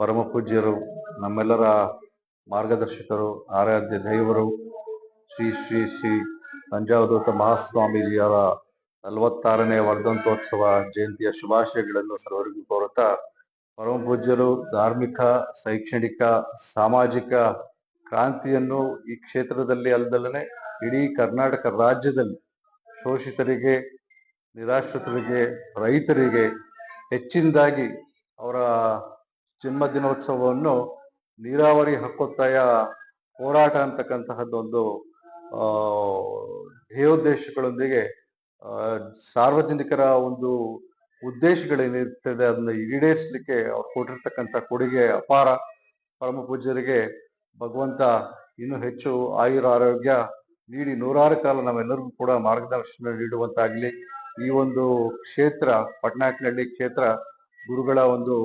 ಪರಮ ಪೂಜ್ಯರು ನಮ್ಮೆಲ್ಲರ ಮಾರ್ಗದರ್ಶಕರು, ಆರಾಧ್ಯ ದೈವರು, ಶ್ರೀ ಶ್ರೀ ಶ್ರೀ ತಂಜಾವಧೂತ ಮಹಾಸ್ವಾಮೀಜಿಯವರ ನಲವತ್ತಾರನೇ ವರ್ಧಂತೋತ್ಸವ ಜಯಂತಿಯ ಶುಭಾಶಯಗಳನ್ನು ಸರ್ವರಿಗೂ ಕೋರುತ್ತಾ ಪರಮ ಪೂಜ್ಯರು ಧಾರ್ಮಿಕ, ಶೈಕ್ಷಣಿಕ, ಸಾಮಾಜಿಕ ಕ್ರಾಂತಿಯನ್ನು ಈ ಕ್ಷೇತ್ರದಲ್ಲಿ ಅಲ್ಲದಲ್ಲೇ ಇಡೀ ಕರ್ನಾಟಕ ರಾಜ್ಯದಲ್ಲಿ ಶೋಷಿತರಿಗೆ, ನಿರಾಶ್ರಿತರಿಗೆ, ರೈತರಿಗೆ ಹೆಚ್ಚಿನದಾಗಿ ಅವರ ಜನ್ಮ ದಿನೋತ್ಸವವನ್ನು ನೀರಾವರಿ ಹಕ್ಕೊತ್ತಾಯ ಹೋರಾಟ ಅಂತಕ್ಕಂತಹದ್ದೊಂದು ಧ್ಯೇಯೋದ್ದೇಶಗಳೊಂದಿಗೆ ಸಾರ್ವಜನಿಕರ ಒಂದು ಉದ್ದೇಶಗಳೇನಿರ್ತದೆ ಅದನ್ನ ಈಡೇರಿಸಲಿಕ್ಕೆ ಅವ್ರು ಕೊಟ್ಟಿರ್ತಕ್ಕಂಥ ಕೊಡುಗೆ ಅಪಾರ. ಪರಮ ಪೂಜ್ಯರಿಗೆ ಭಗವಂತ ಇನ್ನೂ ಹೆಚ್ಚು ಆಯುರ ಆರೋಗ್ಯ ನೀಡಿ ನೂರಾರು ಕಾಲ ನಾವೆಲ್ಲರಿಗೂ ಕೂಡ ಮಾರ್ಗದರ್ಶನ ನೀಡುವಂತಾಗ್ಲಿ. ಈ ಒಂದು ಕ್ಷೇತ್ರ ಪಟ್ನಾಯಕ್ನಹಳ್ಳಿ ಕ್ಷೇತ್ರ ಗುರುಗಳ ಒಂದು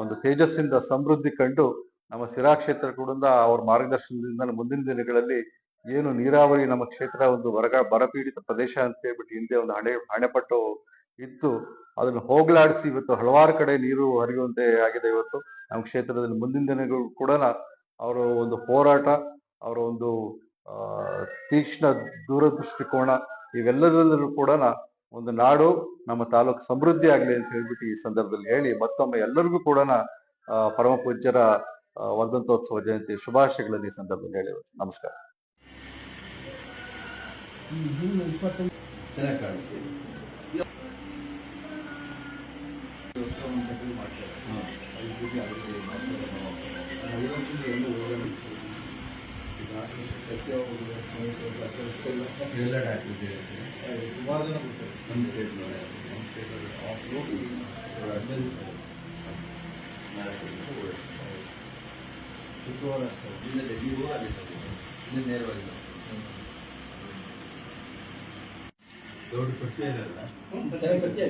ಒಂದು ತೇಜಸ್ಸಿಂದ ಸಮೃದ್ಧಿ ಕಂಡು ನಮ್ಮ ಸಿರಾ ಕ್ಷೇತ್ರ ಕೂಡ ಅವ್ರ ಮಾರ್ಗದರ್ಶನದಿಂದ ಮುಂದಿನ ದಿನಗಳಲ್ಲಿ ಏನು ನೀರಾವರಿ ನಮ್ಮ ಕ್ಷೇತ್ರ ಒಂದು ಬರಗ, ಬರಪೀಡಿತ ಪ್ರದೇಶ ಅಂತ ಹೇಳ್ಬಿಟ್ಟು ಹಿಂದೆ ಒಂದು ಹಣೆ, ಹಣೆಪಟ್ಟು ಇತ್ತು. ಅದನ್ನು ಹೋಗ್ಲಾಡಿಸಿ ಇವತ್ತು ಹಲವಾರು ಕಡೆ ನೀರು ಹರಿಯುವಂತೆ ಆಗಿದೆ ಇವತ್ತು. ನಮ್ಮ ಕ್ಷೇತ್ರದಲ್ಲಿ ಮುಂದಿನ ದಿನಗಳು ಕೂಡ ಅವರ ಒಂದು ಹೋರಾಟ, ಅವರ ಒಂದು ತೀಕ್ಷ್ಣ ದೂರದೃಷ್ಟಿಕೋನ ಇವೆಲ್ಲದರಲ್ಲೂ ಕೂಡ ಒಂದು ನಾಡು ನಮ್ಮ ತಾಲೂಕು ಸಮೃದ್ಧಿ ಆಗಲಿ ಅಂತ ಹೇಳ್ಬಿಟ್ಟು ಈ ಸಂದರ್ಭದಲ್ಲಿ ಹೇಳಿ ಮತ್ತೊಮ್ಮೆ ಎಲ್ಲರಿಗೂ ಕೂಡ ಪರಮ ಪೂಜ್ಯರ ವರ್ಧಂತೋತ್ಸವ ಜಯಂತಿ ಶುಭಾಶಯಗಳನ್ನು ಈ ಸಂದರ್ಭದಲ್ಲಿ ಹೇಳಿ ನಮಸ್ಕಾರ. ಮಾಡ್ತಾರೆ ಸುಮಾರು ಜನ ಬರ್ತಾರೆ ನಮ್ಮ ಸ್ಟೇಟ್ನವರೇ ನಮ್ಮ ಸ್ಟೇಟಲ್ಲಿ ಆಫ್ ರೋಡ್ ಶುಕ್ರವಾರ ಆಗ್ತದೆ ಇಲ್ಲದೆ ನೀವು ಅಲ್ಲಿ ಇಲ್ಲಿ ನೇರವಾಗಿ ದೊಡ್ಡ ಪರಿಚಯ ಇರಲ್ಲ ಪರಿಚಯ